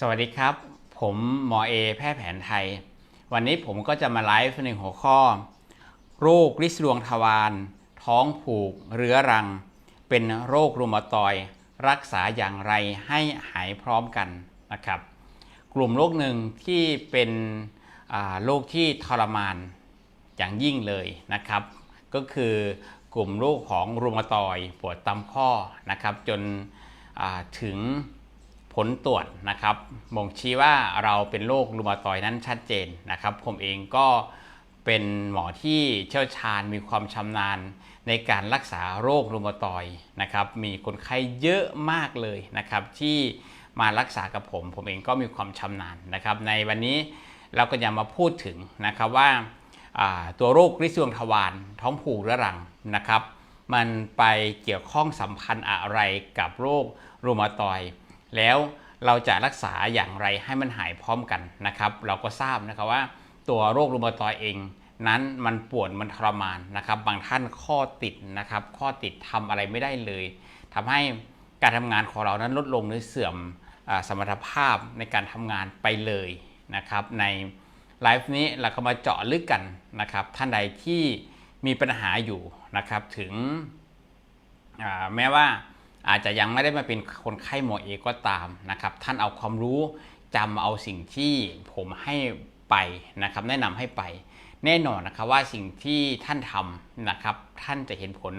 สวัสดีครับ ผมหมอเอแพทย์แผนไทย วันนี้ผมก็จะมาไลฟ์ในหัวข้อ โรคริดรวงทวารท้องผูกเรื้อรัง เป็นโรครูมาตอย รักษาอย่างไรให้หายพร้อมกันนะครับ กลุ่มโรคหนึ่งที่เป็นโรคที่ทรมานอย่างยิ่งเลยนะครับ ก็คือกลุ่มโรคของรูมาตอยปวดตามข้อนะครับ จนถึง ผลตรวจนะครับบ่งชี้ว่าเราเป็นโรครูมาตอยนั้นชัดเจนนะครับ ผมเองก็เป็นหมอที่เชี่ยวชาญมีความชำนาญในการรักษาโรครูมาตอยนะครับ มีคนไข้เยอะมากเลยนะครับ ที่มารักษากับผม ผมเองก็มีความชำนาญนะครับ ในวันนี้เราก็จะมาพูดถึงนะครับว่าตัวโรคริดรวงทวารท้องผูกเรื้อรังนะครับ มันไปเกี่ยวข้องสัมพันธ์อะไรกับโรครูมาตอย แล้วเราจะรักษาอย่างไรให้มันหายพร้อมกันนะครับ เราก็ทราบนะครับว่าตัวโรครูมาตอยเอง นั้นมันปวดมันทรมานนะครับ บางท่านข้อติดนะครับ ข้อติดทำอะไรไม่ได้เลยทำให้การทำงานของเรานั้นลดลงหรือเสื่อมอสมรรถภาพในการทำงานไปเลยนะครับ ในไลฟ์นี้เราก็มาเจาะลึกกันนะครับ ท่านใดที่มีปัญหาอยู่นะครับถึงแม้ว่า อาจจะยังไม่ได้มาเป็นคนไข้หมอเอกก็ตามนะครับท่านเอาความรู้จำเอาสิ่งที่ผมให้ไปนะครับแนะนำให้ไป แน่นอนนะครับว่าสิ่งที่ท่านทำนะครับท่านจะเห็นผล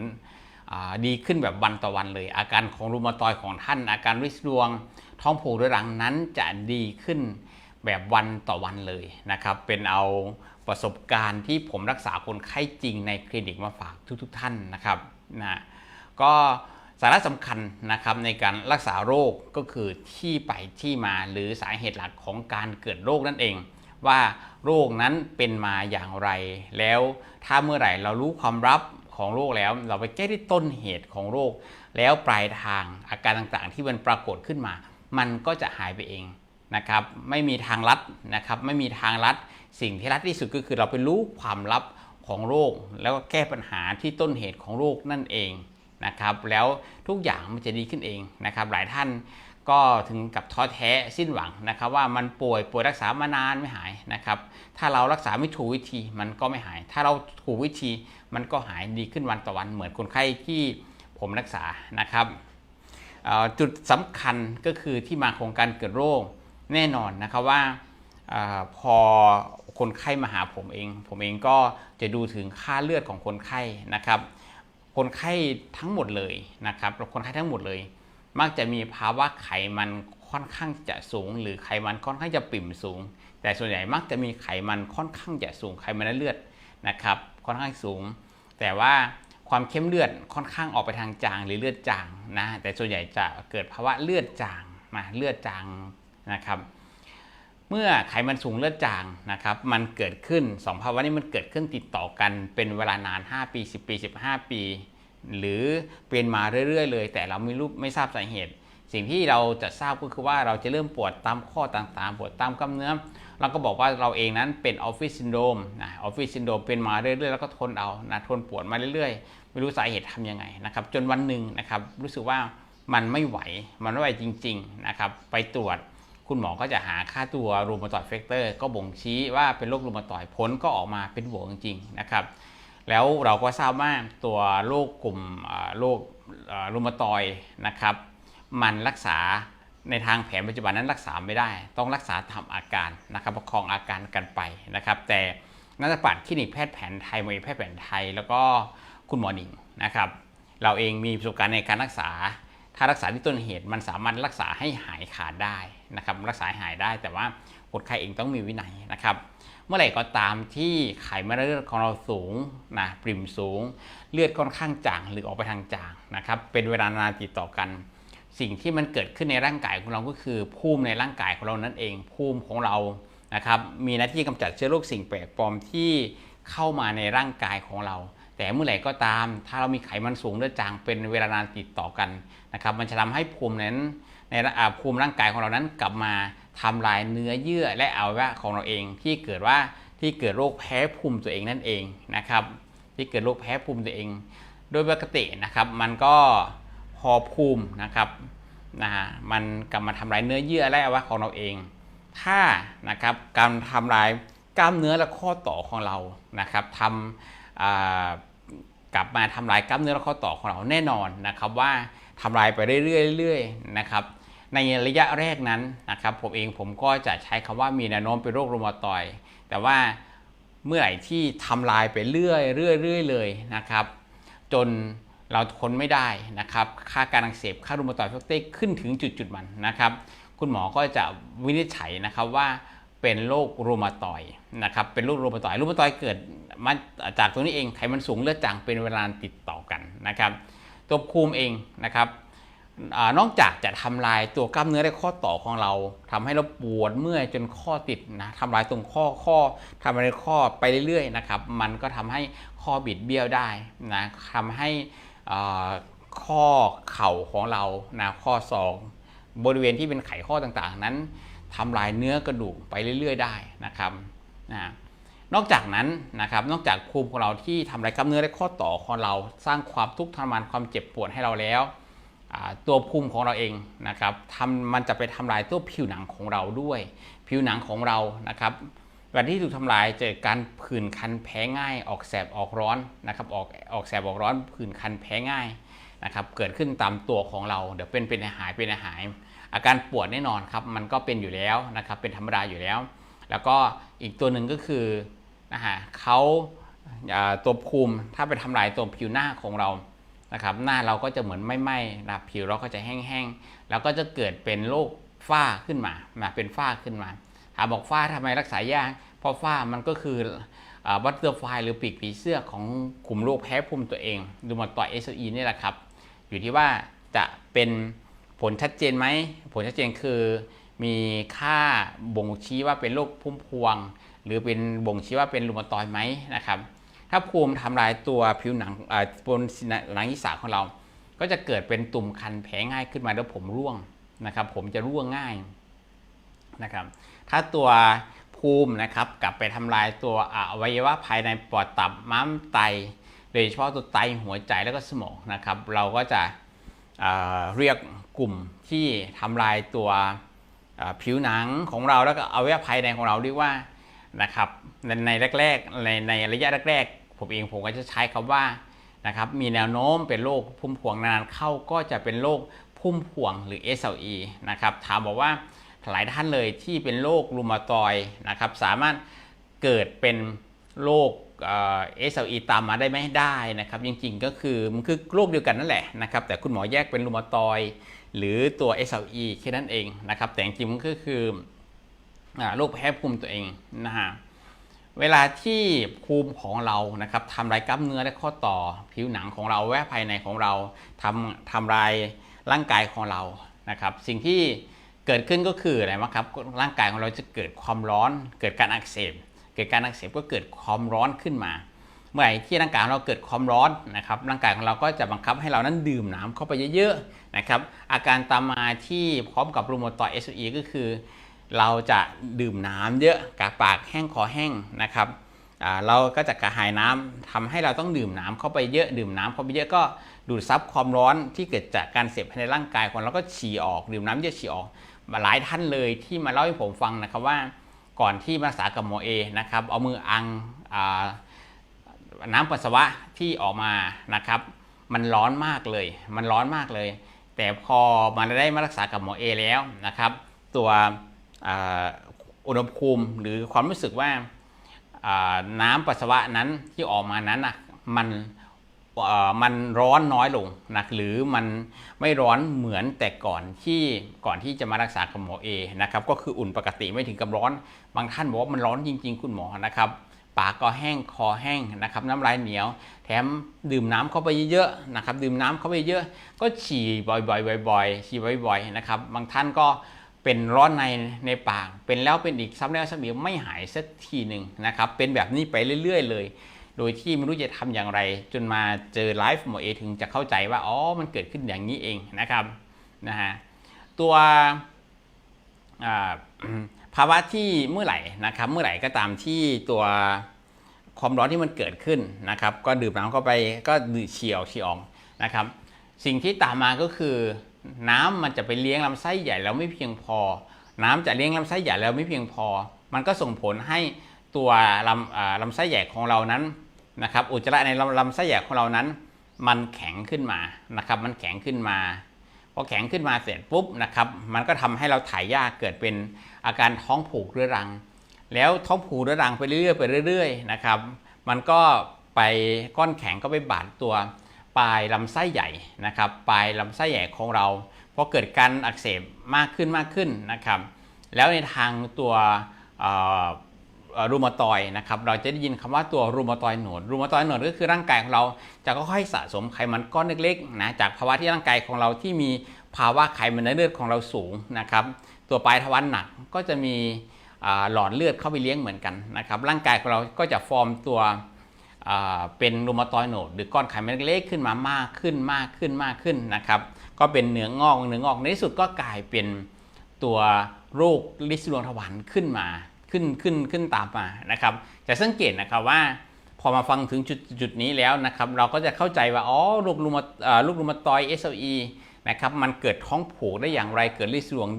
ดีขึ้นแบบวันต่อวันเลย อาการของรูมาตอยของท่าน อาการริดรวง ท้องผูกเรื้อรังนั้นจะดีขึ้นแบบวันต่อวันเลยนะครับเป็นเอาประสบการณ์ที่ผมรักษาคนไข้จริงในคลินิกมาฝากทุกๆทท่านนะครับนะก็ สาระสำคัญนะครับในการรักษาโรคก็คือที่ไปที่มาหรือสาเหตุหลักของการเกิดโรคนั่นเอง ว่าโรคนั้นเป็นมาอย่างไร แล้วถ้าเมื่อไหร่เรารู้ความลับของโรคแล้ว เราไปแก้ที่ต้นเหตุของโรค แล้วปลายทางอาการต่างๆ ที่มันปรากฏขึ้นมา มันก็จะหายไปเองนะครับไม่มีทางลัดนะครับไม่มีทางลัดสิ่งที่ลัดที่สุดก็คือเราไปรู้ความลับของโรค แล้วก็แก้ปัญหาที่ต้นเหตุของโรคนั่นเอง นะครับแล้วทุกอย่างมันจะดีขึ้นเองนะครับหลายท่านก็ถึงกับท้อแท้สิ้นหวังนะครับ ว่ามันป่วยป่วยรักษามานานไม่หายนะครับ ถ้าเรารักษาไม่ถูกวิธีมันก็ไม่หาย ถ้าเราถูกวิธีมันก็หายดีขึ้นวันต่อวันเหมือนคนไข้ที่ผมรักษานะครับจุดสำคัญก็คือที่มาของการเกิดโรคแน่นอนนะครับว่าอาพอคนไข้มาหาผมเอง ผมเองก็จะดูถึงค่าเลือดของคนไข้นะครับ คนไข้ทั้งหมดเลยนะครับคนไข้ทั้งหมดเลย มักจะมีภาวะไขมันค่อนข้างจะสูง หรือไขมันค่อนข้างจะปิ่มสูง แต่ส่วนใหญ่มักจะมีไขมันค่อนข้างจะสูงไขมันในเลือดนะครับ ค่อนข้างสูง แต่ว่าความเข้มเลือดค่อนข้างออกไปทางจางหรือเลือดจางนะแต่ส่วนใหญ่จะเกิดภาวะเลือดจางมาเลือดจางนะครับ เมื่อไขมันสูงเลือดจางนะครับ มันเกิดขึ้นสองภาวะนี้มันเกิดขึ้นติดต่อกันเป็นเวลานาน 5 ปี 10 ปี 15 ปี หรือเป็นมาเรื่อย ๆ เลย แต่เราไม่รู้ไม่ทราบสาเหตุ สิ่งที่เราจะทราบก็คือว่าเราจะเริ่มปวดตามข้อต่างๆ ปวดตามกล้ามเนื้อเราก็บอกว่าเราเองนั้นเป็นออฟฟิศซินโดมนะออฟฟิศซินโดมเป็นมาเรื่อยๆ แล้วก็ทนเอานะทนปวดมาเรื่อยๆ ไม่รู้สาเหตุทำยังไงนะครับจนวันหนึ่งนะครับรู้สึกว่ามันไม่ไหวมันไม่ไหวจริง ๆนะครับ ไปตรวจ คุณหมอก็จะหาค่าตัวรูมาตอยด์แฟกเตอร์ก็บ่งชี้ว่าเป็นโรครูมาตอยด์ผลก็ออกมาเป็นบวกจริงๆนะครับ แล้วเราก็ทราบว่าตัวโรคกลุ่มโรครูมาตอยด์นะครับ มันรักษาในทางแผนปัจจุบันนั้นรักษาไม่ได้ ต้องรักษาทำอาการนะครับประคองอาการกันไปนะครับ แต่นักปัตคลินิกแพทย์แผนไทยมวยแพทย์แผนไทย แล้วก็คุณหมอหนิงนะครับ เราเองมีประสบการณ์ในการรักษา ถ้ารักษาที่ต้นเหตุมันสามารถรักษาให้หายขาดได้ นะครับรักษาหายได้แต่ว่าคนไข้เองต้องมีวินัยนะครับเมื่อไหร่ก็ตามที่ไขมันเลือดของเราสูงนะปริ่มสูง เลือดค่อนข้างจางหรือออกไปทางจางนะครับเป็นเวลานานติดต่อกัน สิ่งที่มันเกิดขึ้นในร่างกายของเราก็คือภูมิในร่างกายของเรานั่นเองภูมิของเรานะครับมีหน้าที่กำจัดเชื้อโรคสิ่งแปลกปลอมที่เข้ามาในร่างกายของเรา แต่เมื่อไหร่ก็ตาม ถ้าเรามีไขมันสูงเลือดจางเป็นเวลานานติดต่อกันนะครับมันจะทำให้ภูมินั้น ในภูมิร่างกายของเรานั้นกลับมาทำลายเนื้อเยื่อและอวัยวะของเราเองที่เกิดว่าที่เกิดโรคแพ้ภูมิตัวเองนั่นเองนะครับที่เกิดโรคแพ้ภูมิตัวเอง โดยปกตินะครับมันก็พอภูมินะครับนะฮะมันกลับมาทำลายเนื้อเยื่อและอวัยวะของเราเอง ถ้านะครับการทำลายกล้ามเนื้อและข้อต่อของเรานะครับทำกลับมาทำลายกล้ามเนื้อและข้อต่อของเราแน่นอนนะครับว่าทำลายไปเรื่อยๆนะครับ ในระยะแรกนั้นนะครับผมเองผมก็จะใช้คำว่ามีแนวโน้มเป็นโรครูมาตอยแต่ว่าเมื่อไหร่ที่ทำลายไปเรื่อยเรื่อยเรื่อยเลยนะครับ จนเราทนไม่ได้นะครับ ค่าการอักเสบค่ารูมาตอยแฟกเตอร์ขึ้นถึงจุดจุดๆมันนะครับ คุณหมอก็จะวินิจฉัยนะครับว่าเป็นโรครูมาตอยนะครับเป็นโรครูมาตอยรูมาตอยเกิดมาจากตรงนี้เองไขมันสูงเลือดจางเป็นเวลาติดต่อกันนะครับ ตัวภูมิเองนะครับ นอกจากจะทำลายตัวกล้ามเนื้อและข้อต่อของเราทำให้เราปวดเมื่อยจนข้อติดนะทำลายตรงข้อข้อทำลายข้อไปเรื่อยๆนะครับ มันก็ทำให้ข้อบิดเบี้ยวได้นะทำให้ข้อเข่าของเรานะข้อศอกบริเวณที่เป็นไขข้อต่างๆ นั้นทำลายเนื้อกระดูกไปเรื่อย ๆ ได้นะครับนะนอกจากนั้นนะครับนอกจากภูมิของเราที่ทำลายกล้ามเนื้อและข้อต่อของเรา สร้างความทุกข์ทรมานความเจ็บปวดให้เราแล้ว ตัวภูมิของเราเองนะครับทำมันจะไปทำลายตัวผิวหนังของเราด้วย ผิวหนังของเรานะครับเวลาที่ถูกทำลายจะเกิดการผื่นคันแพ้ง่ายออกแสบออกร้อนนะครับออกออกแสบออกร้อนผื่นคันแพ้ง่ายนะครับเกิดขึ้นตามตัวของเรา เดี๋ยวเป็นเป็นหายเป็นหาย อาการปวดแน่นอนครับมันก็เป็นอยู่แล้วนะครับเป็นธรรมดาอยู่แล้ว แล้วก็อีกตัวหนึ่งก็คือนะฮะเขาตัวภูมิถ้าไปทำลายตัวผิวหน้าของเรา นะครับหน้าเราก็จะเหมือนไม่ไหม้นะผิวเราก็จะแห้งๆแล้วก็จะเกิดเป็นโรคฝ้าขึ้นมานะเป็นฝ้าขึ้นมาถามบอกฝ้าทำไมรักษายากเพราะฝ้ามันก็คือวัตเตอร์ไฟหรือปีกผีเสื้อของกลุ่มโรคแพ้ภูมิตัวเองดูมาต่อ SOE นี่แหละครับ อยู่ที่ว่าจะเป็นผลชัดเจนไหม ผลชัดเจนคือมีค่าบ่งชี้ว่าเป็นโรคพุ่มพวง หรือเป็นบ่งชี้ว่าเป็นรูมาตอยไหมนะครับ ถ้าภูมิทำลายตัวผิวหนังบนหนังศีรษะของเรา ก็จะเกิดเป็นตุ่มคันแผลง่ายขึ้นมาแล้วผมร่วงนะครับ ผมจะร่วงง่ายนะครับ ถ้าตัวภูมินะครับกลับไปทำลายตัวอวัยวะภายในปอดตับม้ามไต โดยเฉพาะตัวไตหัวใจแล้วก็สมองนะครับ เราก็จะเเรียกกลุ่มที่ทำลายตัวผิวหนังของเราแล้วก็อวัยวะภายในของเราเรียกว่านะครับในในแรกๆในในระยะแรกๆ ผมเองผมก็จะใช้คำว่านะครับมีแนวโน้มเป็นโรคพุ่มพวงนานเข้าก็จะเป็นโรคพุ่มพวงหรือ SLE นะครับถามบอกว่าหลายท่านเลยที่เป็นโรครูมาตอยด์นะครับสามารถเกิดเป็นโรคเอ่อ SLE ตามมาได้ไหมได้นะครับ จริงๆก็คือมันคือโรคเดียวกันนั่นแหละนะครับ แต่คุณหมอแยกเป็นรูมาตอยด์หรือตัว SLE แค่นั้นเองนะครับ แต่จริงๆมันก็คือโรคแพ้ภูมิตัวเองนะฮะ เวลาที่ภูมิของเรานะครับทำลายกล้ามเนื้อและข้อต่อผิวหนังของเราแวะภายในของเราทำทำลายร่างกายของเรานะครับ สิ่งที่เกิดขึ้นก็คืออะไรบ้างครับร่างกายของเราจะเกิดความร้อน เกิดการอักเสบเกิดการอักเสบก็เกิดความร้อนขึ้นมา เมื่อไหร่ที่ร่างกายของเราเกิดความร้อนนะครับ ร่างกายของเราก็จะบังคับให้เรานั้นดื่มน้ำเข้าไปเยอะๆนะครับอาการตามมาที่พร้อมกับรูมตอยด์ SOE ก็คือ เราจะดื่มน้ำเยอะกาปากแห้งคอแห้งนะครับเราก็จะกระหายน้ำทำให้เราต้องดื่มน้ำเข้าไปเยอะดื่มน้ำเข้าไปเยอะก็ดูดซับความร้อนที่เกิดจากการเสพภายในร่างกายของเราก็ฉี่ออก ดื่มน้ำเยอะฉี่ออกมาหลายท่านเลยที่มาเล่าให้ผมฟังนะครับว่าก่อนที่มารักษากับหมอเอนะครับเอามืออังอ่าน้ำปัสสาวะที่ออกมานะครับ มันร้อนมากเลย มันร้อนมากเลย แต่พอมาได้มารักษากับหมอเอแล้วนะครับ ตัว อุณหภูมิหรือความรู้สึกว่าน้ำปัสสาวะนั้นที่ออกมานั้นนะมันมันร้อนน้อยลงนะหรือมันไม่ร้อนเหมือนแต่ก่อนที่ก่อนที่จะมารักษากับหมอเอนะครับก็คืออุ่นปกติไม่ถึงกับร้อน บางท่านบอกว่ามันร้อนจริง ๆ คุณหมอนะครับปากก็แห้งคอแห้งนะครับน้ำลายเหนียว แถมดื่มน้ำเข้าไปเยอะๆนะครับดื่มน้ำเข้าไปเยอะก็ฉี่บ่อยๆบ่อยๆฉี่บ่อยๆนะครับบางท่านก็ เป็นร้อนในในปาก เป็นแล้วเป็นอีกซ้ำแล้วซ้ำอีกไม่หายสักทีหนึ่งนะครับ เป็นแบบนี้ไปเรื่อย ๆ เลย โดยที่ไม่รู้จะทำอย่างไร จนมาเจอไลฟ์หมอเอถึงจะเข้าใจว่า อ๋อ มันเกิดขึ้นอย่างนี้เองนะครับนะฮะตัวภาวะที่เมื่อไหร่นะครับ เมื่อไหร่ก็ตามที่ตัวความร้อนที่มันเกิดขึ้นนะครับ ก็ดื่มน้ำเข้าไปก็ดื่มเฉียวเฉียวออกนะครับ สิ่งที่ตามมาก็คือ น้ำมันจะไปเลี้ยงลำไส้ใหญ่แล้วไม่เพียงพอ น้ำจะเลี้ยงลำไส้ใหญ่แล้วไม่เพียงพอ มันก็ส่งผลให้ตัวลำลำไส้ใหญ่ของเรานั้นนะครับอุจจาระในลำลำไส้ใหญ่ของเรานั้น มันแข็งขึ้นมานะครับ มันแข็งขึ้นมาพอแข็งขึ้นมาเสร็จปุ๊บนะครับ มันก็ทำให้เราถ่ายยากเกิดเป็นอาการท้องผูกเรื้อรัง แล้วท้องผูกเรื้อรังไปเรื่อยๆไปเรื่อย ๆ นะครับ มันก็ไปก้อนแข็งก็ไปบาดตัว ปลายลำไส้ใหญ่นะครับ ปลายลำไส้ใหญ่ของเราพอเกิดการอักเสบมากขึ้นมากขึ้นนะครับ แล้วในทางตัวรูมาตอยนะครับ เราจะได้ยินคำว่าตัวรูมาตอยหนวด รูมาตอยหนวดก็คือร่างกายของเราจะค่อยๆสะสมไขมันก้อนเล็กๆนะ จากภาวะที่ร่างกายของเราที่มีภาวะไขมันในเลือดของเราสูงนะครับ ตัวปลายทวารหนักก็จะมีหลอดเลือดเข้าไปเลี้ยงเหมือนกันนะครับ ร่างกายของเราก็จะฟอร์มตัว เป็นรูมาตอยโนดหรือก้อนไขมันเล็กขึ้นมามากขึ้นมากขึ้นมากขึ้นนะครับ ก็เป็นเนื้องอกเนื้องอกในที่สุดก็กลายเป็นตัวโรคลิซิดวงทวารขึ้นมาขึ้นขึ้นขึ้นตามมานะครับจะสังเกตนะครับว่าพอมาฟังถึงจุดจุดนี้แล้วนะครับ เราก็จะเข้าใจว่าอ๋อโรครูมาเอ่อโรครูมาตอย SLE นะครับมันเกิดท้องผูกได้อย่างไรเกิดลิซิดวง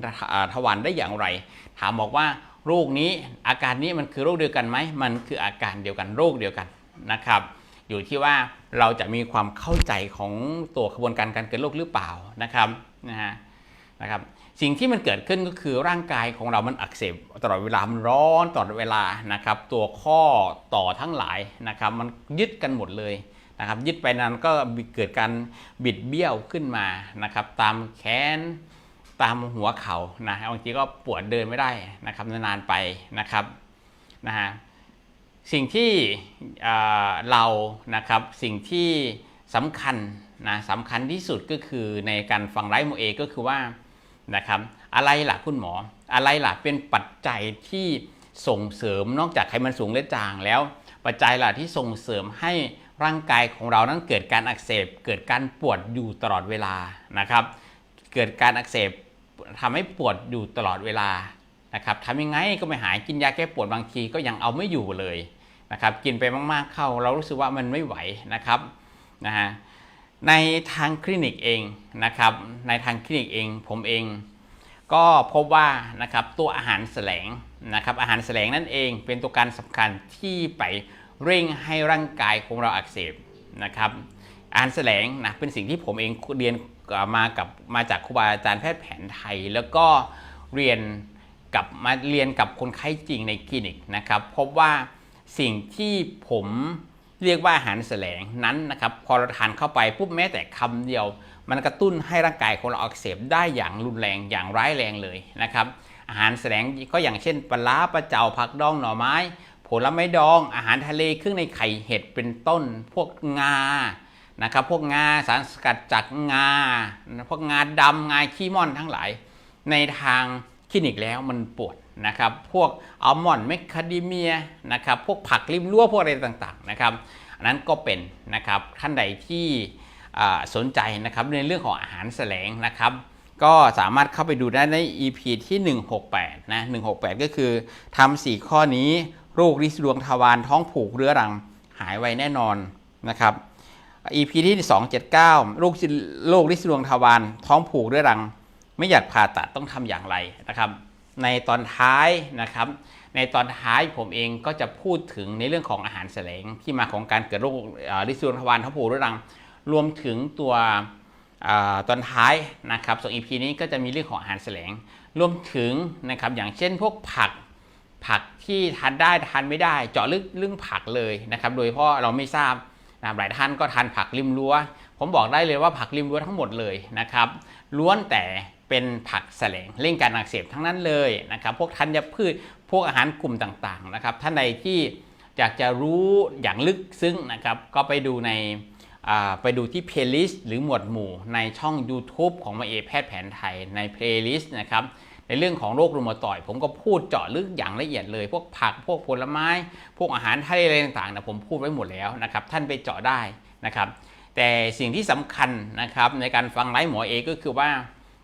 ทวารได้อย่างไร ถามบอกว่าโรคนี้อาการนี้มันคือโรคเดียวกันไหมมันคืออาการเดียวกันโรคเดียวกัน นะครับ อยู่ที่ว่าเราจะมีความเข้าใจของตัวกระบวนการการเกิดโรคหรือเปล่านะครับนะฮะนะครับสิ่งที่มันเกิดขึ้นก็คือร่างกายของเรามันอักเสบตลอดเวลา มันร้อนตลอดเวลานะครับ ตัวข้อต่อทั้งหลายนะครับ มันยึดกันหมดเลยนะครับ ยึดไปนั้นก็เกิดการบิดเบี้ยวขึ้นมานะครับ ตามแขนตามหัวเข่านะบางทีก็ปวดเดินไม่ได้นะครับนานๆไปนะครับนะฮะ สิ่งที่เรานะครับสิ่งที่สำคัญนะสำคัญที่สุดก็คือในการฟังไลฟ์โมเอก็คือว่านะครับอะไรล่ะคุณหมอ อะไรล่ะเป็นปัจจัยที่ส่งเสริมนอกจากไขมันสูงและจางแล้ว ปัจจัยล่ะที่ส่งเสริมให้ร่างกายของเรานั้นเกิดการอักเสบ เกิดการปวดอยู่ตลอดเวลานะครับ เกิดการอักเสบทำให้ปวดอยู่ตลอดเวลา นะครับทำยังไงก็ไม่หายกินยาแก้ปวดบางทีก็ยังเอาไม่อยู่เลยนะครับกินไปมากๆเข้าเรารู้สึกว่ามันไม่ไหวนะครับนะฮะในทางคลินิกเองนะครับ ในทางคลินิกเองผมเอง ก็พบว่านะครับตัวอาหารแสลงนะครับอาหารแสลงนั่นเองเป็นตัวการสำคัญที่ไปเร่งให้ร่างกายของเราอักเสบนะครับอาหารแสลงนะเป็นสิ่งที่ผมเองเรียนมากับมาจากครูบาอาจารย์แพทย์แผนไทย แล้วก็เรียน กับมาเรียนกับคนไข้จริงในคลินิกนะครับพบว่าสิ่งที่ผมเรียกว่าอาหารแสลงนั้นนะครับพอเราทานเข้าไปปุ๊บแม้แต่คำเดียว มันกระตุ้นให้ร่างกายของเราอักเสบได้อย่างรุนแรงอย่างร้ายแรงเลยนะครับอาหารแสลงก็อย่างเช่นปลาร้าปลาเจ้าผักดองหน่อไม้ ผลไม้ดองอาหารทะเลเครื่องในไข่เห็ดเป็นต้น พวกงานะครับพวกงาสารสกัดจากงาพวกงาดำงาขี้ม่อนทั้งหลาย ในทาง คลินิกแล้วมันปวดนะครับ พวกอัลมอนด์แมคคาเดเมียนะครับ พวกผักริมรั้วพวกอะไรต่างๆนะครับ อันนั้นก็เป็นนะครับท่านใดที่สนใจนะครับในเรื่องของอาหารแสลงนะครับ ก็สามารถเข้าไปดูได้ใน EP ที่ 168 นะ 168 ก็คือทำ4ข้อนี้โรคริดดวงทวารท้องผูกเรื้อรังหายไวแน่นอนนะครับ EP ที่ 279 โรคโรคริดดวงทวารท้องผูกเรื้อรัง ไม่อยากผ่าตัดต้องทำอย่างไรนะครับ ในตอนท้ายนะครับ ในตอนท้ายผมเองก็จะพูดถึงในเรื่องของอาหารแสลงที่มาของการเกิดโรคริดดวงทวารท้องผูกรื้อรัง รวมถึงตัวอตอนท้ายนะครับส่วน EP นี้ก็จะมีเรื่องของอาหารแสลง รวมถึงนะครับอย่างเช่นพวกผักผักที่ทานได้ทานไม่ได้ เจาะลึกเรื่องผักเลยนะครับ โดยเฉพาะเราไม่ทราบนะหลายท่านก็ทานผักริมรั้ว ผมบอกได้เลยว่าผักริมรั้วทั้งหมดเลยนะครับล้วนแต่ เป็นผักแสลงเร่งการอักเสบทั้งนั้นเลยนะครับพวกธัญพืชพวกอาหารกลุ่มต่างๆนะครับท่านใดที่อยากจะรู้อย่างลึกซึ้งนะครับก็ไปดูในไปดูที่ playlist หรือหมวดหมู่ในช่อง YouTube ของมาเอแพทย์แผนไทยใน playlist นะครับในเรื่องของโรครูมาตอย ผมก็พูดเจาะลึกอย่างละเอียดเลย พวกผักพวกผลไม้ พวกอาหารทะเลอะไรต่างๆนะผมพูดไว้หมดแล้วนะครับท่านไปเจาะได้นะครับแต่สิ่งที่สำคัญนะครับในการฟังไลฟ์หมอเอก็คือว่า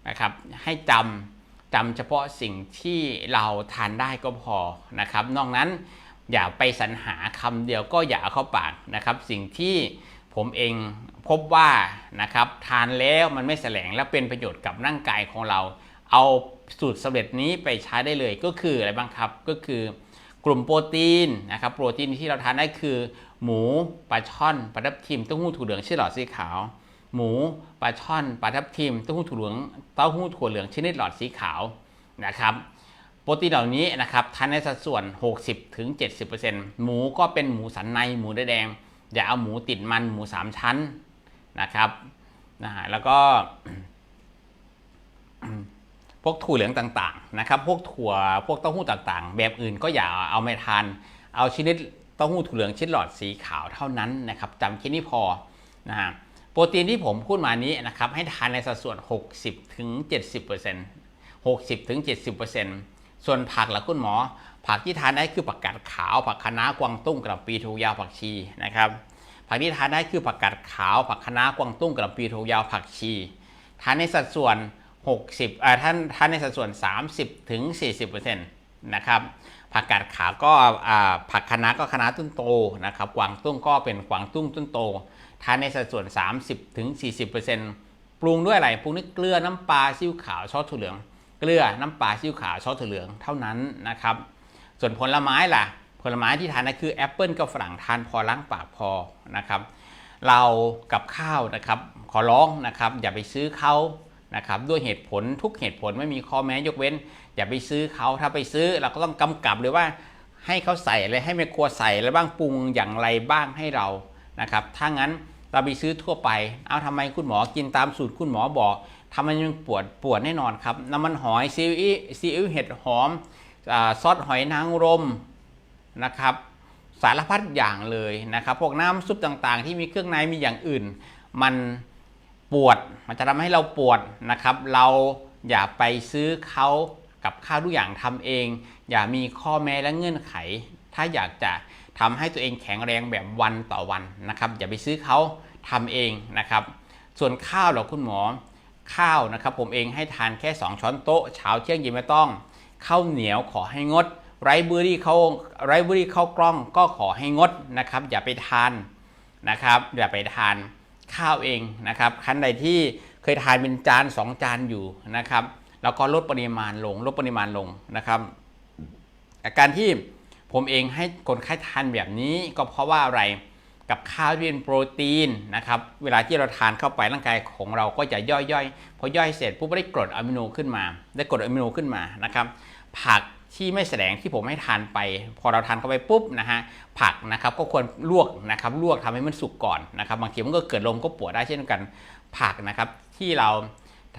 นะครับให้จำจำเฉพาะสิ่งที่เราทานได้ก็พอนะครับ นอกนั้นอย่าไปสรรหาคำเดียวก็อย่าเข้าปากนะครับ สิ่งที่ผมเองพบว่านะครับทานแล้วมันไม่แสลงและเป็นประโยชน์กับร่างกายของเรา เอาสูตรสำเร็จนี้ไปใช้ได้เลยก็คืออะไรบ้างครับก็คือกลุ่มโปรตีนนะครับโปรตีนที่เราทานได้คือ หมูปลาช่อนปลาทับทิมเต้าหู้ถั่วเหลืองชื่หลอดสีขาว หมูปลาช่อนปลาทับทิมเต้าหู้ถั่วเหลืองเต้าหู้ถั่วเหลืองชนิดหลอดสีขาวนะครับโปรตีนเหล่านี้นะครับทานในสัดส่วน 60-70%หมูก็เป็นหมูสันในหมูเนื้อแดง อย่าเอาหมูติดมันหมูสามชั้นนะครับนะฮะแล้วก็พวกถั่วเหลืองต่างๆนะครับ พวกถั่วพวกเต้าหู้ต่างๆ แบบอื่นก็อย่าเอาไม่ทาน เอาชนิดเต้าหู้ถั่วเหลืองชนิดหลอดสีขาวเท่านั้นนะครับจำแค่นี้พอนะฮะ โปรตีนที่ผมพูดมานี้นะครับให้ทานในสัดส่วน 60-70% 60-70%ส่วนผักละคุณหมอ ผักที่ทานได้คือผักกาดขาว ผักคะน้ากวางตุ้งกระปีทูยาวผักชีนะครับผักที่ทานได้คือผักกาดขาว ผักคะน้ากวางตุ้งกระปีทูยาวผักชีทานในสัดส่วน 60อ่อท่านทานในสัดส่วน 30ถึง40%นะครับผักกาดขาวก็อ่าผักคะน้าก็คะน้าต้นโตนะครับกวางตุ้งก็เป็นกวางตุ้งต้นโต ทานในสัดส่วน 30-40%ปรุงด้วยอะไรปรุงด้วยเกลือน้ำปลาซีอิ๊วขาวซอสถั่วเหลือง เกลือน้ำปลาซีอิ๊วขาวซอสถั่วเหลืองเท่านั้นนะครับ ส่วนผลไม้ล่ะ ผลไม้ที่ทานนั่นคือแอปเปิลกับฝรั่งทานพอล้างปากพอนะครับเรากับข้าวนะครับ ขอร้องนะครับ อย่าไปซื้อเขานะครับด้วยเหตุผลทุกเหตุผลไม่มีข้อแม้ยกเว้น อย่าไปซื้อเขาถ้าไปซื้อเราก็ต้องกำกับเลยว่าให้เขาใส่อะไรให้แม่ครัวใส่อะไรบ้างปรุงอย่างไรบ้างให้เรา นะครับถ้างั้นเราไปซื้อทั่วไป เอาทำไมคุณหมอกินตามสูตรคุณหมอบอกทำไมมันปวดปวดแน่นอนครับน้ำมันหอยซีอิ๊วซีอิ๊วเห็ดหอมอซอสหอยนางรมนะครับ สารพัดอย่างเลยนะครับ พวกน้ำซุปต่างๆ ที่มีเครื่องในมีอย่างอื่น มันปวดมันจะทำให้เราปวดนะครับ เราอย่าไปซื้อเขากับข้าวทุกอย่างทำเอง อย่ามีข้อแม้และเงื่อนไข ถ้าอยากจะ ทำให้ตัวเองแข็งแรงแบบวันต่อวันนะครับอย่าไปซื้อเขาทำเองนะครับ ส่วนข้าวหรอคุณหมอข้าวนะครับ ผมเองให้ทานแค่ 2 ช้อนโต๊ะเช้าเที่ยงเย็นไม่ต้องข้าวเหนียวขอให้งด ไรเบอรี่เขาไรเบอรี่ข้าวกล้องก็ขอให้งดนะครับ อย่าไปทานนะครับ อย่าไปทานข้าวเองนะครับคันใดที่เคยทานเป็นจาน 2 จานอยู่นะครับ แล้วก็ลดปริมาณลงลดปริมาณลงนะครับ อาการที่ ผมเองให้คนไข้ทานแบบนี้ก็เพราะว่าอะไรกับข้าวที่เป็นโปรตีนนะครับ เวลาที่เราทานเข้าไปร่างกายของเราก็จะย่อยย่อยๆพอย่อยเสร็จปุ๊บได้กรดอะมิโนขึ้นมา ได้กรดอะมิโนขึ้นมานะครับ ผักที่ไม่แสดงที่ผมให้ทานไป พอเราทานเข้าไปปุ๊บนะฮะผักนะครับก็ควรลวกนะครับลวกทำให้มันสุกก่อนนะครับบางทีมันก็เกิดลมก็ปวดได้เช่นกัน ผักนะครับที่เรา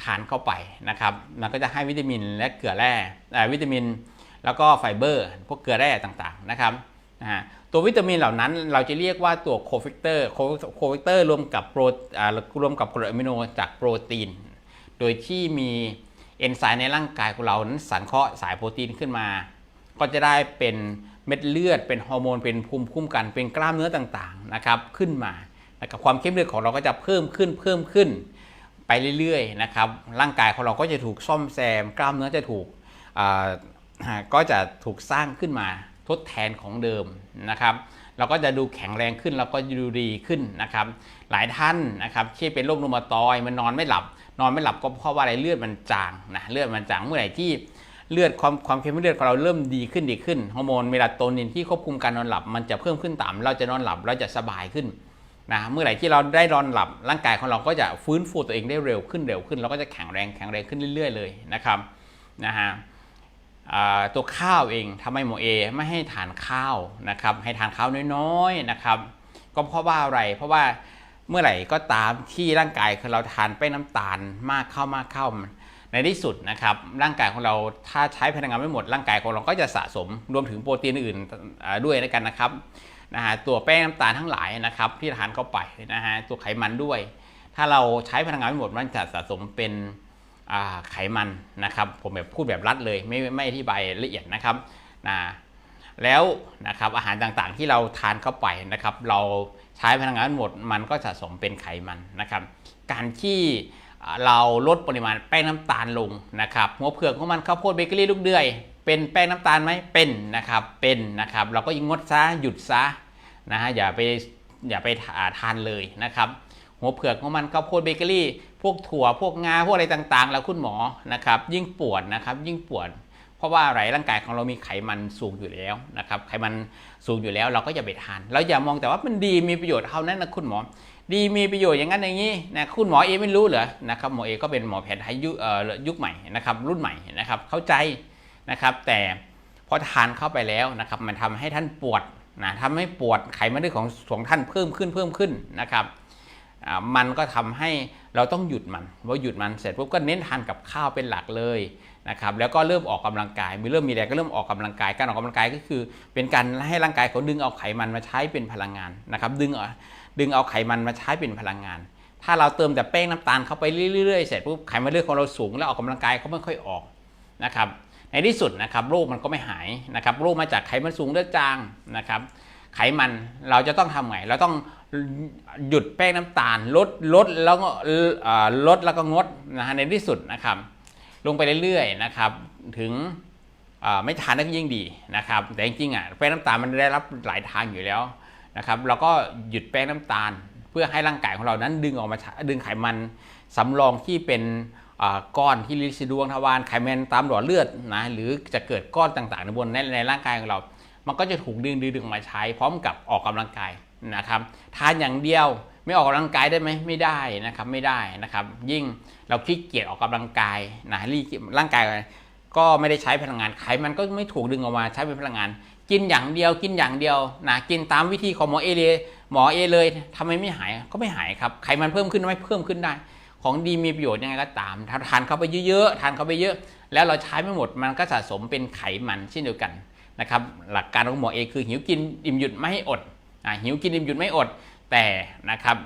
ทานเข้าไปนะครับมันก็จะให้วิตามินและเกลือแร่เอ่วิตามิน แล้วก็ไฟเบอร์พวกเกลือแร่ต่างๆนะครับนะฮะตัววิตามินเหล่านั้นเราจะเรียกว่าตัวโคฟิกเตอร์โคฟิกเตอร์รวมกับโปรอ่ารวมกับกรดอะมิโนจากโปรตีน โดยที่มีเอนไซม์ในร่างกายของเรานั้นสังเคราะห์สายโปรตีนขึ้นมา ก็จะได้เป็นเม็ดเลือด เป็นฮอร์โมน เป็นภูมิคุ้มกัน เป็นกล้ามเนื้อต่างๆนะครับขึ้นมานะครับความเข้มเลือดของเราก็จะเพิ่มขึ้นเพิ่มขึ้นไปเรื่อยๆนะครับร่างกายของเราก็จะถูกซ่อมแซม กล้ามเนื้อจะถูกอ่า ก็จะถูกสร้างขึ้นมาทดแทนของเดิมนะครับ เราก็จะดูแข็งแรงขึ้น แล้วก็ดูดีขึ้นนะครับ หลายท่านนะครับที่เป็นโรครูมาตอยมันนอนไม่หลับ นอนไม่หลับก็เพราะว่าอะไรเลือดมันจางนะเลือดมันจางเมื่อไหร่ที่เลือดความความเข้มเลือดของเราเริ่มดีขึ้นดีขึ้นฮอร์โมนเมลาโทนินที่ควบคุมการนอนหลับ มันจะเพิ่มขึ้นต่ำเราจะนอนหลับเราจะสบายขึ้นนะเมื่อไหร่ที่เราได้นอนหลับร่างกายของเราก็จะฟื้นฟูตัวเองได้เร็วขึ้นเร็วขึ้นเราก็จะแข็งแรงแข็งแรงขึ้นเรื่อย ๆ เลยนะครับนะฮะ ตัวข้าวเองทำไมหมอเอไม่ให้ทานข้าวนะครับให้ทานข้าวน้อยๆนะครับ ก็เพราะว่าอะไรเพราะว่าเมื่อไหร่ก็ตามที่ร่างกายของเราทานแป้งน้ำตาลมากเข้ามากเข้าในที่สุดนะครับร่างกายของเราถ้าใช้พลังงานไม่หมดร่างกายของเราก็จะสะสมรวมถึงโปรตีนอื่นด้วยนกันนะครับนะฮะตัวแป้งน้ำตาลทั้งหลายนะครับที่ทานเข้าไปนะฮะตัวไขมันด้วย ถ้าเราใช้พลังงานไม่หมดมันจะสะสมเป็น ไขมันนะครับ ผมแบบพูดแบบรัดเลยไม่ไม่อธิบายละเอียดนะครับนะแล้วนะครับอาหารต่างๆที่เราทานเข้าไปนะครับ เราใช้พลังงานหมดมันก็สะสมเป็นไขมันนะครับ การที่เราลดปริมาณแป้งน้ำตาลลงนะครับหัวเผือกของมันข้าวโพดเบเกอรี่ลูกเดือย เป็นแป้งน้ำตาลไหมเป็นนะครับเป็นนะครับ เราก็ยิงงดซะหยุดซะนะฮะอย่าไปอย่าไปทานเลยนะครับ หัวเผือกของมันข้าวโพดเบเกอรี่ พวกถั่วพวกงาพวกอะไรต่างๆ แล้วคุณหมอนะครับ ยิ่งปวดนะครับ ยิ่งปวดเพราะว่าอะไรร่างกายของเรามีไขมันสูงอยู่แล้วนะครับ ไขมันสูงอยู่แล้วเราก็อย่าไปทานเราอย่ามองแต่ว่ามันดีมีประโยชน์เท่านั้นนะคุณหมอ ดีมีประโยชน์อย่างนั้นอย่างนี้นะคุณหมอเอไม่รู้เหรอนะครับหมอเอก็เป็นหมอแผนไทยยุคเอ่อยุคใหม่นะครับ รุ่นใหม่นะครับเข้าใจนะครับ แต่พอทานเข้าไปแล้วนะครับ มันทำให้ท่านปวดนะทำให้ปวดไขมันเลือดของของท่านเพิ่มขึ้นเพิ่มขึ้นนะครับ มันก็ทำให้เราต้องหยุดมันพอหยุดมันเสร็จปุ๊บก็เน้นทานกับข้าวเป็นหลักเลยนะครับแล้วก็เริ่มออกกำลังกายมีเริ่มมีแรงก็เริ่มออกกำลังกาย การออกกำลังกายก็คือ เป็นการให้ร่างกายเขาดึงเอาไขมันมาใช้เป็นพลังงานนะครับดึงเอาดึงเอาไขมันมาใช้เป็นพลังงาน ถ้าเราเติมแต่แป้งน้ำตาลเข้าไปเรื่อยๆเสร็จปุ๊บไขมันเลือดของเราสูงแล้วออกกำลังกายเขาไม่ค่อยออกนะครับในที่สุดนะครับโรคมันก็ไม่หายนะครับโรคมาจากไขมันสูงเลือดจางนะครับไขมันเราจะต้องทำไงเราต้อง หยุดแป้งน้ำตาลลดลดแล้วก็ลดแล้วก็งดนะฮะในที่สุดนะครับ ลงไปเรื่อยๆนะครับ ถึงไม่ทานก็ยิ่งดีนะครับ แต่จริงๆอะแป้งน้ำตาลมันได้รับหลายทางอยู่แล้วนะครับ เราก็หยุดแป้งน้ำตาล เพื่อให้ร่างกายของเรานั้นดึงออกมาดึงไขมันสำรองที่เป็นก้อนที่ลิซิดวงทวารไขมันตามหลอดเลือดนะหรือจะเกิดก้อนต่างๆในบนในร่างกายของเรา มันก็จะถูกดึงดึงดึงมาใช้พร้อมกับออกกำลังกาย นะครับทานอย่างเดียวไม่ออกกำลังกายได้ไหมไม่ได้นะครับไม่ได้นะครับ ยิ่งเราขี้เกียจออกกำลังกายนะร่างกายก็ไม่ได้ใช้พลังงานไขมันก็ไม่ถูกดึงออกมาใช้เป็นพลังงาน กินอย่างเดียวกินอย่างเดียวนะกินตามวิธีของหมอเอเลยหมอเอเลยทำไมไม่หายก็ไม่หายครับไขมันเพิ่มขึ้นไม่เพิ่มขึ้นได้ ของดีมีประโยชน์ยังไงก็ตามทานเข้าไปเยอะๆทานเข้าไปเยอะ แล้วเราใช้ไม่หมดมันก็สะสมเป็นไขมันเช่นเดียวกันนะครับหลักการของหมอเอคือหิวกินอิ่มหยุดไม่ให้อด หิวกินอิ่มหยุดไม่อดแต่นะครับ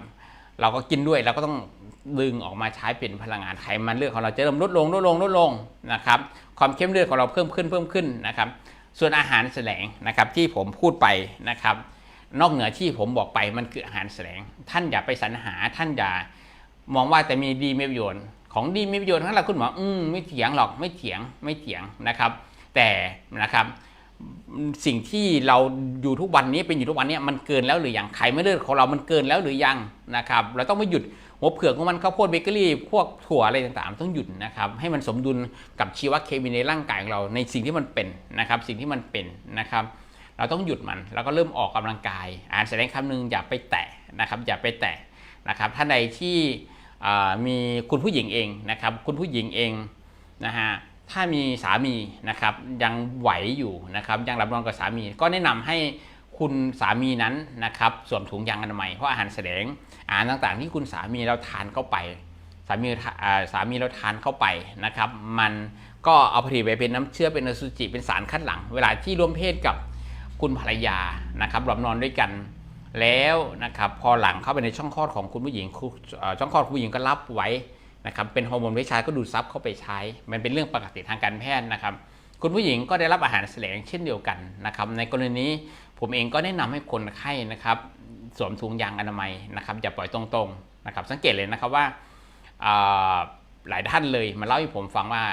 เราก็กินด้วยเราก็ต้องดึงออกมาใช้เป็นพลังงานไขมันเลือดของเราจะเริ่มลดลงลดลงลดลงนะครับ ความเข้มเลือดของเราเพิ่มขึ้นเพิ่มขึ้นนะครับ ส่วนอาหารแสลงนะครับที่ผมพูดไปนะครับ นอกเหนือที่ผมบอกไปมันคืออาหารแสลง ท่านอย่าไปสรรหาท่านอย่ามองว่าแต่มีดีมีประโยชน์ของดีมีประโยชน์ทั้งหลายคุณหมออืมไม่เถียงหรอกไม่เถียงไม่เถียงนะครับ แต่นะครับ สิ่งที่เราอยู่ทุกวันนี้เป็นอยู่ทุกวันนี้มันเกินแล้วหรือยังไขไม่เลือดของเรามันเกินแล้วหรือยังนะครับเราต้องไม่หยุดหัวเผือกของมันข้าวโพดเบเกอรี่พวกถั่วอะไรต่างๆ ต้องหยุดนะครับให้มันสมดุลกับชีวเคมีในร่างกายของเราในสิ่งที่มันเป็นนะครับสิ่งที่มันเป็นนะครับ เราต้องหยุดมันแล้วก็เริ่มออกกำลังกาย อ่านแสดงคำหนึ่งอย่าไปแตะนะครับอย่าไปแตะนะครับท่านใดที่มีคุณผู้หญิงเองนะครับคุณผู้หญิงเองนะฮะ ถ้ามีสามีนะครับยังไหวอยู่นะครับยังรับรองกับสามี ก็แนะนำให้คุณสามีนั้นนะครับสวมถุงยางอนามัยเพราะอาหารแสดงอาหารต่างๆ ที่คุณสามีเราทานเข้าไป สามีสามีเราทานเข้าไปนะครับ มันก็เอาผลิตไปเป็นน้ำเชื้อเป็นอสุจิเป็นสารคัดหลัง เวลาที่ร่วมเพศกับคุณภรรยานะครับหลับนอนด้วยกันแล้วนะครับพอหลังเข้าไปในช่องคลอดของคุณผู้หญิงช่องคลอดคุณผู้หญิงก็รับไว้ นะครับเป็นฮอร์โมนเพศชายก็ดูดซับเข้าไปใช้ มันเป็นเรื่องปกติทางการแพทย์นะครับคุณผู้หญิงก็ได้รับอาหารแสลงเช่นเดียวกันนะครับในกรณีนี้ผมเองก็แนะนำให้คนไข้นะครับสวมถุงยางอนามัยนะครับอย่าปล่อยตรงๆนะครับสังเกตเลยนะครับว่าาหลายท่านเลยมาเล่าให้ผมฟังว่า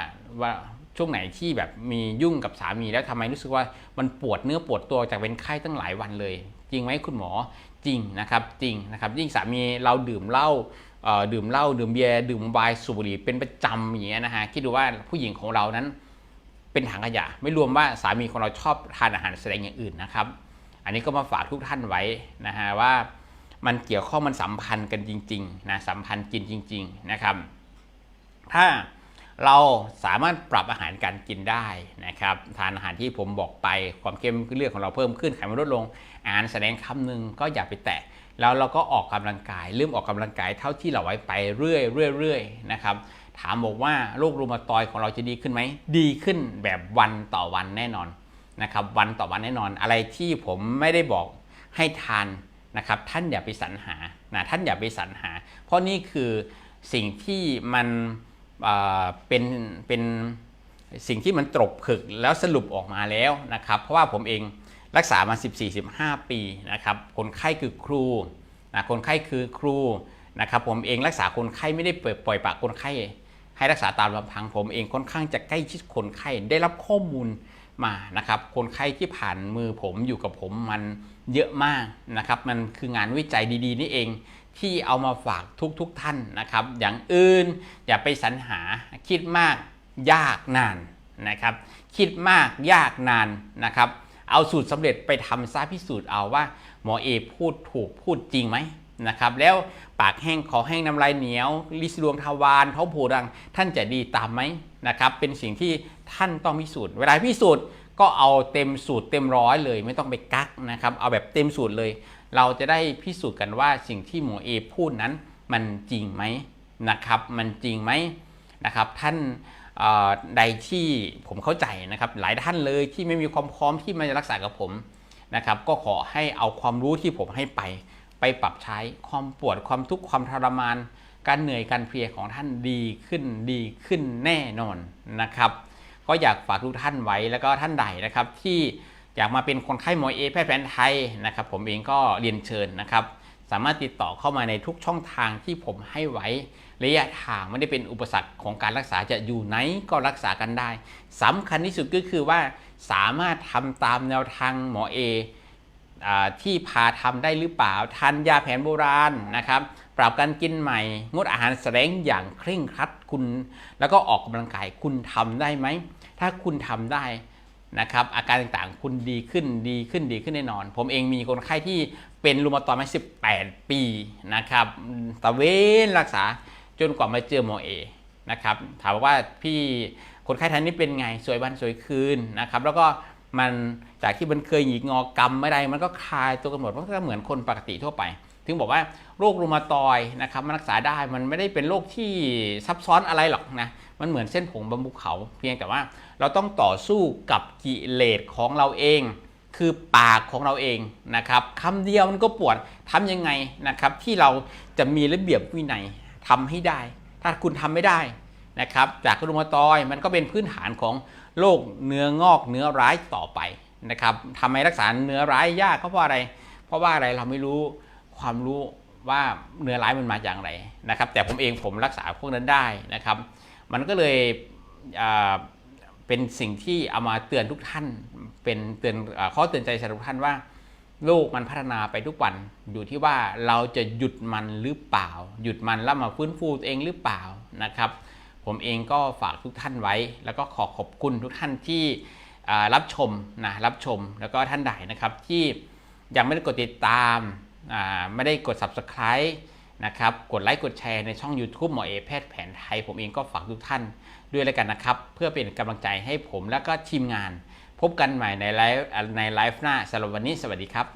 ว่าช่วงไหนที่แบบมียุ่งกับสามีแล้วทำไมรู้สึกว่ามันปวดเนื้อปวดตัวจากเป็นไข้ตั้งหลายวันเลย จริงไหมคุณหมอจริงนะครับจริงนะครับยิ่งสามีเราดื่มเหล้า ดื่มเหล้าดื่มเบียร์ดื่มไวน์สูบบุหรี่เป็นประจำอย่างเงี้ยนะฮะคิดดูว่าผู้หญิงของเรานั้น เป็นถังขยะ ไม่รวมว่าสามีของเราชอบทานอาหารแสดงอย่างอื่นนะครับ อันนี้ก็มาฝากทุกท่านไว้นะฮะว่ามันเกี่ยวข้องมันสัมพันธ์กันจริงๆนะสัมพันธ์กินจริง ๆนะครับ ถ้าเราสามารถปรับอาหารการกินได้นะครับ ทานอาหารที่ผมบอกไปความเข้มเลือดของเราเพิ่มขึ้นไขมันลดลง อาหารแสดงคำหนึ่งก็อย่าไปแตะ แล้วเราก็ออกกำลังกายเริ่มออกกำลังกายเท่าที่เราไว้ไปเรื่อยๆเรื่อยๆนะครับถามบอกว่าโรครูมาตอยของเราจะดีขึ้นไหมดีขึ้นแบบวันต่อวันแน่นอนนะครับวันต่อวันแน่นอนอะไรที่ผมไม่ได้บอกให้ทานนะครับท่านอย่าไปสรรหานะท่านอย่าไปสรรหา เพราะนี่คือสิ่งที่มันเป็นเป็นสิ่งที่มันตรกผึกแล้วสรุปออกมาแล้วนะครับ เพราะว่าผมเอง รักษามา 14-15 ปีนะครับคนไข้คือครูนะคนไข้คือครูนะครับผมเองรักษาคนไข้ไม่ได้ปล่อยปล่อยปากคนไข้ ให้รักษาตามลำพังผมเองค่อนข้างจะใกล้ชิดคนไข้ได้รับข้อมูลมานะครับคนไข้ที่ผ่านมือผมอยู่กับผมมันเยอะมากนะครับมันคืองานวิจัยดี ๆ นี่เองที่เอามาฝากทุกๆทท่านนะครับ อย่างอื่นอย่าไปสรรหาคิดมากยากนานนะครับ คิดมากยากนานนะครับ เอาสูตรสำเร็จไปทำซะพิสูจน์เอาว่าหมอเอพูดถูกพูดจริงไหมนะครับแล้วปากแห้งคอแห้งน้ำลายเหนียว ลิสดวงทวารท้องผูดัง ท่านจะดีตามไหมนะครับเป็นสิ่งที่ท่านต้องพิสูจน์ เวลาพิสูจน์ก็เอาเต็มสูตรเต็มร้อยเลย ไม่ต้องไปกักนะครับเอาแบบเต็มสูตรเลย เราจะได้พิสูจน์กันว่าสิ่งที่หมอเอพูดนั้นมันจริงไหมนะครับมันจริงไหมนะครับท่าน ใดที่ผมเข้าใจนะครับ หลายท่านเลยที่ไม่มีความพร้อมที่มาจะรักษากับผมนะครับ ก็ขอให้เอาความรู้ที่ผมให้ไป ไปปรับใช้ความปวดความทุกข์ความทรมาน การเหนื่อยการเพลียของท่านดีขึ้นดีขึ้นแน่นอนนะครับ ก็อยากฝากทุกท่านไว้แล้วก็ท่านใดนะครับ ที่อยากมาเป็นคนไข้หมอเอแพทย์แผนไทยนะครับ ผมเองก็เรียนเชิญนะครับ สามารถติดต่อเข้ามาในทุกช่องทางที่ผมให้ไว้ ระยะทางไม่ได้เป็นอุปสรรคของการรักษาจะอยู่ไหนก็รักษากันได้สำคัญที่สุดก็คือว่าสามารถทำตามแนวทางหมอเอที่พาทำได้หรือเปล่าทานยาแผนโบราณนะครับ ปรับการกินใหม่ งดอาหารแสลงอย่างเคร่งครัดคุณ แล้วก็ออกกำลังกายคุณทำได้ไหม ถ้าคุณทำได้นะครับอาการต่างๆ คุณดีขึ้นดีขึ้นดีขึ้นแน่นอน ผมเองมีคนไข้ที่เป็นรูมาตอยมา 18 ปีนะครับตะเวนรักษา จนกว่ามาเจอหมอเอนะครับถามว่าพี่คนไข้ท่านนี้เป็นไงสวยวันสวยคืนนะครับแล้วก็มันจากที่มันเคยหงิกงอกำไม่ได้มันก็คลายตัวกันหมดมันก็เหมือนคนปกติทั่วไปถึงบอกว่าโรครูมาตอยนะครับมันรักษาได้มันไม่ได้เป็นโรคที่ซับซ้อนอะไรหรอกนะมันเหมือนเส้นผมบนภูเขา เพียงแต่ว่าเราต้องต่อสู้กับกิเลสของเราเอง คือปากของเราเองนะครับคำเดียวมันก็ปวดทำยังไงนะครับที่เราจะมีระเบียบวินัย ทำให้ได้ ถ้าคุณทำไม่ได้นะครับ จากรูมาตอยมันก็เป็นพื้นฐานของโรคเนื้องอกเนื้อร้ายต่อไปนะครับทำไมรักษาเนื้อร้ายยากก็เพราะอะไร เพราะว่าอะไรเราไม่รู้ความรู้ว่าเนื้อร้ายมันมาจากไหนนะครับ แต่ผมเองผมรักษาพวกนั้นได้นะครับ มันก็เลยเป็นสิ่งที่เอามาเตือนทุกท่าน เป็นเตือนข้อเตือนใจสำหรับทุกท่านว่า โลกมันพัฒนาไปทุกวันอยู่ที่ว่าเราจะหยุดมันหรือเปล่า หยุดมันแล้วมาฟื้นฟูตัวเองหรือเปล่านะครับ ผมเองก็ฝากทุกท่านไว้ แล้วก็ขอขอบคุณทุกท่านที่รับชมนะรับชมแล้วก็ท่านใดนะครับที่ยังไม่ได้กดติดตามไม่ได้กด subscribe นะครับกดไลค์กดแชร์ในช่อง YouTube หมอเอแพทย์แผนไทย ผมเองก็ฝากทุกท่านด้วยแล้วกันนะครับ เพื่อเป็นกำลังใจให้ผมและก็ทีมงาน พบกันใหม่ในไลฟ์ในไลฟ์หน้าสำหรับวันนี้สวัสดีครับ